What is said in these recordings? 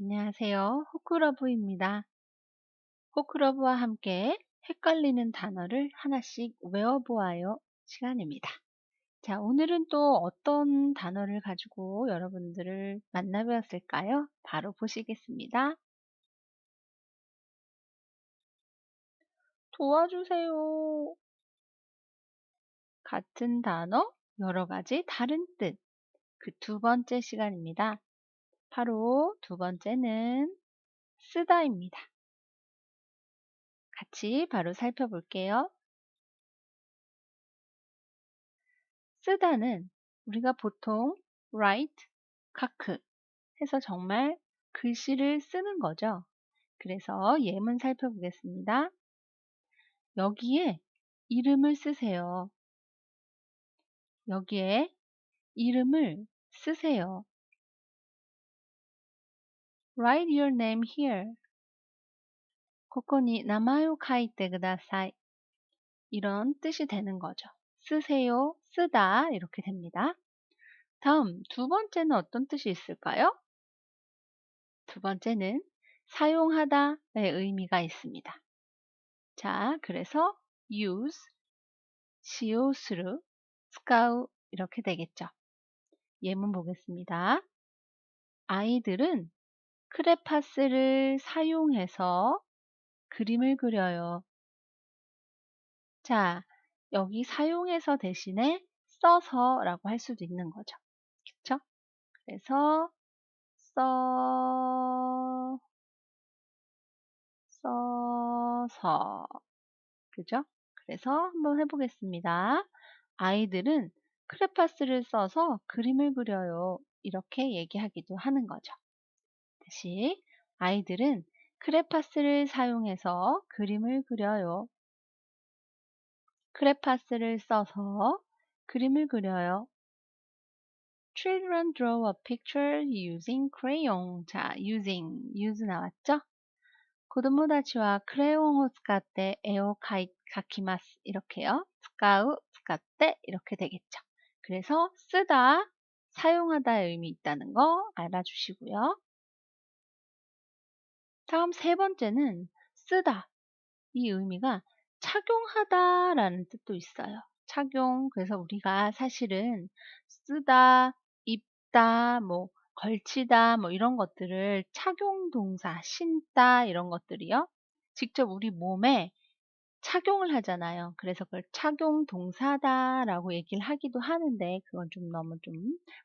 안녕하세요. 호크러브입니다. 호크러브와 함께 헷갈리는 단어를 하나씩 외워보아요 시간입니다. 자, 오늘은 또 어떤 단어를 가지고 여러분들을 만나뵈었을까요? 바로 보시겠습니다. 도와주세요. 같은 단어, 여러 가지 다른 뜻. 그 두 번째 시간입니다. 바로 두 번째는 쓰다입니다. 같이 바로 살펴볼게요. 쓰다는 우리가 보통 write, 카크 해서 정말 글씨를 쓰는 거죠. 그래서 예문 살펴보겠습니다. 여기에 이름을 쓰세요. 여기에 이름을 쓰세요. Write your name here. ここに名前を書いてください. 이런 뜻이 되는 거죠. 쓰세요, 쓰다 이렇게 됩니다. 다음 두 번째는 어떤 뜻이 있을까요? 두 번째는 사용하다의 의미가 있습니다. 자, 그래서 use, 使用する, 使う 이렇게 되겠죠. 예문 보겠습니다. 아이들은 크레파스를 사용해서 그림을 그려요. 자, 여기 사용해서 대신에 써서 라고 할 수도 있는 거죠. 그쵸? 그래서 써, 써서 그죠? 그래서 한번 해보겠습니다. 아이들은 크레파스를 써서 그림을 그려요. 이렇게 얘기하기도 하는 거죠. 다시 아이들은 크레파스를 사용해서 그림을 그려요. 크레파스를 써서 그림을 그려요. Children draw a picture using crayon. 자, using, use 나왔죠? 子供たちはクレヨンを使って絵を描きます. 이렇게요. 使う, 使って 이렇게 되겠죠. 그래서 쓰다, 사용하다의 의미 있다는 거 알아주시고요. 다음 세 번째는 쓰다. 이 의미가 착용하다 라는 뜻도 있어요. 착용. 그래서 우리가 사실은 쓰다, 입다, 뭐 걸치다, 뭐 이런 것들을 착용 동사, 신다 이런 것들이요. 직접 우리 몸에 착용을 하잖아요. 그래서 그걸 착용 동사다라고 얘기를 하기도 하는데 그건 좀 너무 좀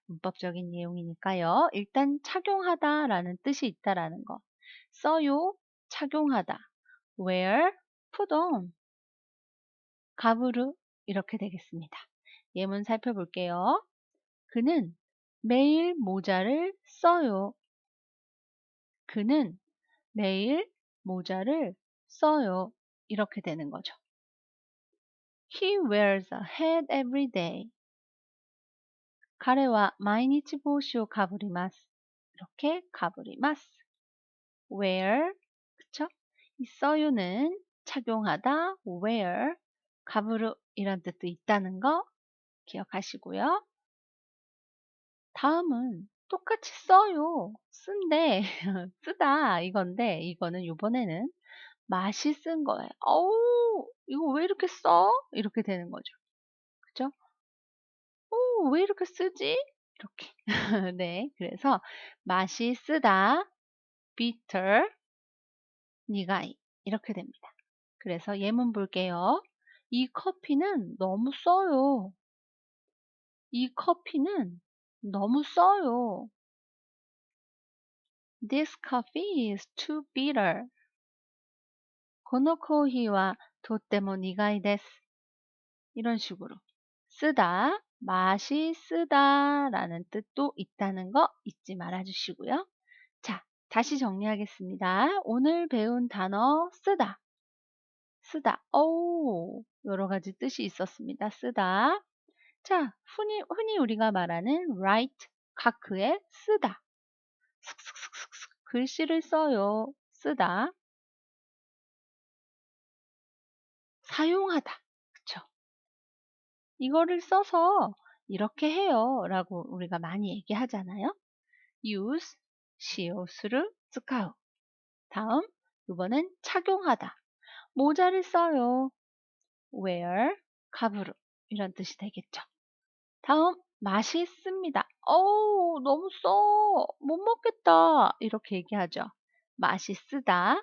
문법적인 내용이니까요. 일단 착용하다라는 뜻이 있다라는 거. 써요, 착용하다. wear, put on. 가부르 이렇게 되겠습니다. 예문 살펴볼게요. 그는 매일 모자를 써요. 그는 매일 모자를 써요. 이렇게 되는 거죠. He wears a hat every day. 彼は毎日帽子をかぶります. 이렇게 かぶります. Wear 그쵸? 이 써요는 착용하다, wear, 가부르 이런 뜻도 있다는 거 기억하시고요. 다음은 똑같이 써요. 쓴데 쓰다 이건데 이거는 이번에는 맛이 쓴 거예요. 어우 이거 왜 이렇게 써? 이렇게 되는 거죠. 그죠? 오, 왜 이렇게 쓰지? 이렇게. 네, 그래서 맛이 쓰다, bitter, 니가이 이렇게 됩니다. 그래서 예문 볼게요. 이 커피는 너무 써요. 이 커피는 너무 써요. This coffee is too bitter. このコーヒーはとっても苦いです. 이런 식으로 쓰다, 맛이 쓰다 라는 뜻도 있다는 거 잊지 말아 주시고요. 자, 다시 정리하겠습니다. 오늘 배운 단어 쓰다. 쓰다. 오, 여러 가지 뜻이 있었습니다. 쓰다. 자, 흔히, 흔히 우리가 말하는 write, 카크에 쓰다. 슥슥슥슥슥 글씨를 써요. 쓰다. 사용하다. 그쵸? 이거를 써서 이렇게 해요. 라고 우리가 많이 얘기하잖아요. use, 시옷을 쓰카우. 다음, 이번엔 착용하다. 모자를 써요. wear, 가부르. 이런 뜻이 되겠죠. 다음, 맛있습니다. 어우, 너무 써. 못 먹겠다. 이렇게 얘기하죠. 맛있쓰다.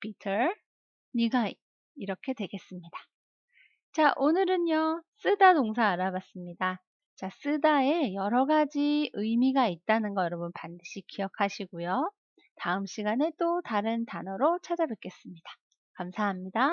bitter, 니가이. 이렇게 되겠습니다. 자, 오늘은요, 쓰다 동사 알아봤습니다. 자, 쓰다에 여러 가지 의미가 있다는 거 여러분 반드시 기억하시고요. 다음 시간에 또 다른 단어로 찾아뵙겠습니다. 감사합니다.